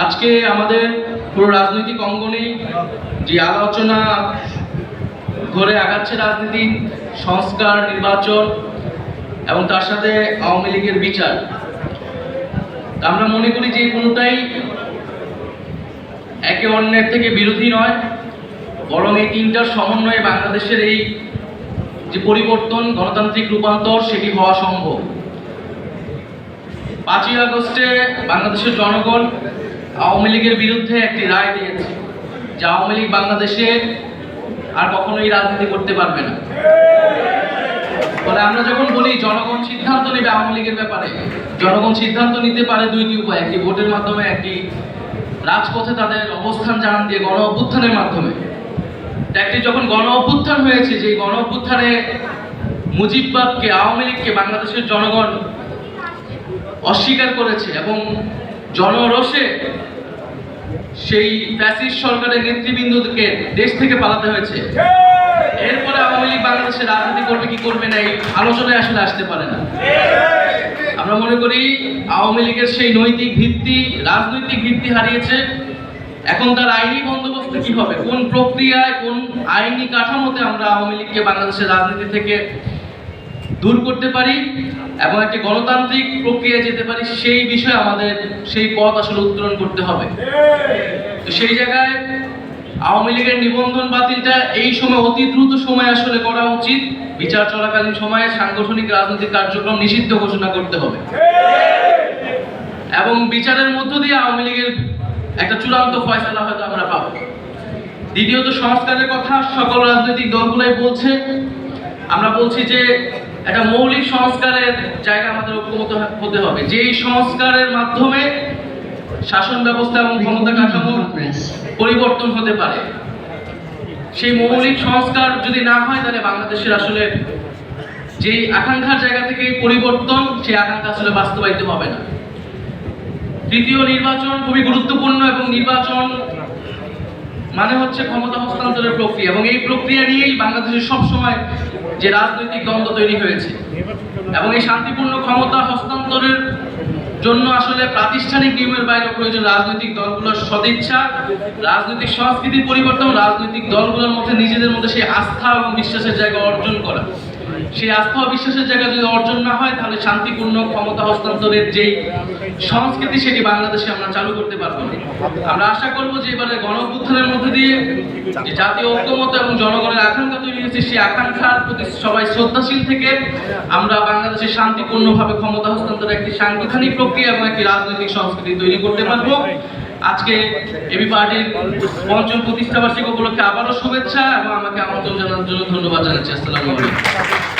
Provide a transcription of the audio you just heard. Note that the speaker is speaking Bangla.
আজকে আমাদের পুরো রাজনৈতিক অঙ্গনে যে আলোচনা ঘরে আগাচ্ছে রাজনীতি সংস্কার, নির্বাচন এবং তার সাথে আওয়ামী লীগের বিচার আমরা মনে করি যে কোনোটাই একে অন্যের থেকে বিরোধী নয়, বরং এই তিনটার সমন্বয়ে বাংলাদেশের এই যে পরিবর্তন, গণতান্ত্রিক রূপান্তর, সেটি হওয়া সম্ভব। পাঁচই আগস্টে বাংলাদেশের জনগণ আওয়ামী লীগের বিরুদ্ধে একটি রায় দিয়েছে যে আওয়ামী লীগ বাংলাদেশে আর কখনোই রাজনীতি করতে পারবে না। ফলে আমরা যখন বলি জনগণ সিদ্ধান্ত নেবে আওয়ামী লীগের ব্যাপারে, জনগণ সিদ্ধান্ত নিতে পারে দুইটি উপায়, একটি ভোটের মাধ্যমে, একটি রাজপথে তাদের অবস্থান জানান দিয়ে গণ অভ্যুত্থানের মাধ্যমে। একটি যখন গণ অভ্যুত্থান হয়েছে যে গণ অভ্যুত্থানে মুজিববাদকে আওয়ামী লীগকে বাংলাদেশের জনগণ অস্বীকার করেছে এবং জনরোষে সেই ফ্যাসিস্ট সরকারের নেতৃবৃন্দকে দেশ থেকে পালাতে হয়েছে। এরপরে আওয়ামী লীগ বাংলাদেশে রাজনীতি করবে, কি করবে না, এই আলোচনায় আসলে আসতে পারে না। আমরা মনে করি আওয়ামী লীগের সেই নৈতিক ভিত্তি, রাজনৈতিক ভিত্তি হারিয়েছে। এখন তার আইনি বন্দোবস্ত কি হবে? কোন প্রক্রিয়ায়, কোন আইনি কাঠামোতে আমরা আওয়ামী লীগকে বাংলাদেশের রাজনীতি থেকে দূর করতে পারি এবং একটি গণতান্ত্রিক প্রক্রিয়ায় যেতে পারি, সেই বিষয়ে আমাদের সেই পথ আসলে উত্তোলন করতে হবে। সেই জায়গায় আওয়ামী লীগের নিবন্ধন বাতিলটা এই সময় অতি দ্রুত সময় আসলে করা উচিত। বিচার চলাকালীন সময়ে সাংগঠনিক রাজনৈতিক কার্যক্রম নিষিদ্ধ ঘোষণা করতে হবে। এবং বিচারের মধ্য দিয়ে আওয়ামী লীগের একটা চূড়ান্ত ফয়সালা হয়তো আমরা পাবো। দ্বিতীয়ত সংস্কারের কথা সকল রাজনৈতিক দলগুলাই বলছে। আমরা বলছি যে একটা মৌলিক সংস্কারের জায়গা আমাদের ঐক্যমত হতে হবে। যেই সংস্কারের মাধ্যমে শাসন ব্যবস্থা এবং ক্ষমতা কাঠামো পরিবর্তন হতে পারে, সেই মৌলিক সংস্কার যদি না হয়, তাহলে বাংলাদেশের আসলে যেই আকাঙ্ক্ষার জায়গা থেকে পরিবর্তন, সেই আকাঙ্ক্ষা আসলে বাস্তবায়িত হবে না। তৃতীয় নির্বাচন খুবই গুরুত্বপূর্ণ এবং নির্বাচন মানে হচ্ছে ক্ষমতা হস্তান্তরের প্রক্রিয়া এবং এই প্রক্রিয়া নিয়েই বাংলাদেশের সবসময় যে রাজনৈতিক দ্বন্দ্ব তৈরি হয়েছে। এবং এই শান্তিপূর্ণ ক্ষমতা হস্তান্তরের জন্য আসলে প্রাতিষ্ঠানিক নিয়মের বাইরে প্রয়োজন রাজনৈতিক দলগুলোর সদিচ্ছা, রাজনৈতিক সংস্কৃতির পরিবর্তন, রাজনৈতিক দলগুলোর মধ্যে নিজেদের মধ্যে সেই আস্থা এবং বিশ্বাসের জায়গা অর্জন করা। সেই আস্থা বিশ্বাসের জায়গা যদি অর্জন না হয়, তাহলে শান্তিপূর্ণ ক্ষমতা হস্তান্তরের যেই সংস্কৃতি, সেটি বাংলাদেশে আমরা চালু করতে পারব আমরা আশা করব যে এবারে গণ মধ্যে দিয়ে যে জাতীয় ঐক্যমত এবং জনগণের আকাঙ্ক্ষা তৈরি হয়েছে, সেই আকাঙ্ক্ষার প্রতি সবাই শ্রদ্ধাশীল থেকে আমরা বাংলাদেশে শান্তিপূর্ণভাবে ক্ষমতা হস্তান্তরের একটি সাংবিধানিক প্রক্রিয়া এবং একটি রাজনৈতিক সংস্কৃতি তৈরি করতে পারব। আজকে এবি পার্টির পঞ্চম প্রতিষ্ঠাবার্ষিক উপলক্ষে আবারও শুভেচ্ছা এবং আমাকে আমন্ত্রণ জানানোর জন্য ধন্যবাদ জানাচ্ছি। আসসালামু আলাইকুম।